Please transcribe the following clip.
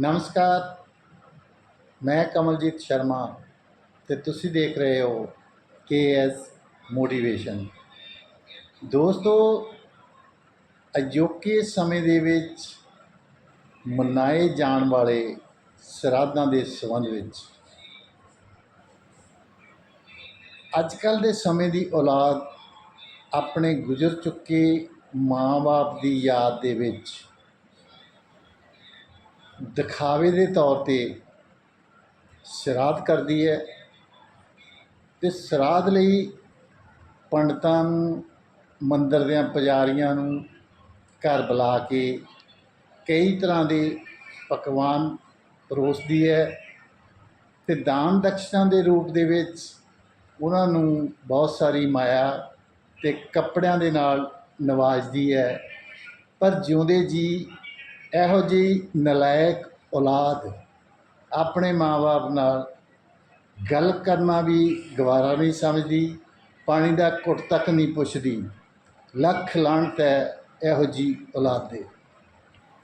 ਨਮਸਕਾਰ। ਮੈਂ ਕਮਲਜੀਤ ਸ਼ਰਮਾ ਤੇ ਤੁਸੀਂ ਦੇਖ ਰਹੇ ਹੋ ਕੇ ਐਸ ਮੋਟੀਵੇਸ਼ਨ। ਦੋਸਤੋ, ਅਜੋਕੇ ਸਮੇਂ ਦੇ ਵਿੱਚ ਮਨਾਏ ਜਾਣ ਵਾਲੇ ਸਰਾਧਾਂ ਦੇ ਸੰਬੰਧ ਵਿੱਚ ਅੱਜ ਕੱਲ੍ਹ ਦੇ ਸਮੇਂ ਦੀ ਔਲਾਦ ਆਪਣੇ ਗੁਜ਼ਰ ਚੁੱਕੇ ਮਾਂ-ਬਾਪ ਦੀ ਯਾਦ ਦੇ ਵਿੱਚ ਦਿਖਾਵੇ ਦੇ ਤੌਰ ਤੇ ਸ਼ਰਾਧ ਕਰਦੀ ਹੈ ਤੇ ਸ਼ਰਾਧ ਲਈ ਪੰਡਤਾਂ ਨੂੰ, ਮੰਦਰ ਦਿਆਂ ਪੁਜਾਰੀਆਂ ਨੂੰ ਘਰ ਬੁਲਾ ਕੇ ਕਈ ਤਰ੍ਹਾਂ ਦੇ ਪਕਵਾਨ ਪਰੋਸਦੀ ਹੈ ਤੇ ਦਾਨ ਦਕਸ਼ਨਾ ਦੇ ਰੂਪ ਦੇ ਵਿੱਚ ਉਹਨਾਂ ਨੂੰ ਬਹੁਤ ਸਾਰੀ ਮਾਇਆ ਤੇ ਕੱਪੜਿਆਂ ਦੇ ਨਾਲ ਨਵਾਜਦੀ ਹੈ। ਪਰ ਜਿਉਂਦੇ ਜੀ ਇਹੋ ਜਿਹੀ ਨਲਾਇਕ ਔਲਾਦ ਆਪਣੇ ਮਾਂ-ਬਾਪ ਨਾਲ ਗੱਲ ਕਰਨਾ ਵੀ ਗਵਾਰਾ ਨਹੀਂ ਸਮਝਦੀ, ਪਾਣੀ ਦਾ ਘੁੱਟ ਤੱਕ ਨਹੀਂ ਪੁੱਛਦੀ। ਲੱਖ ਲਾਹਣਤ ਹੈ ਇਹੋ ਜਿਹੀ ਔਲਾਦ ਦੇ।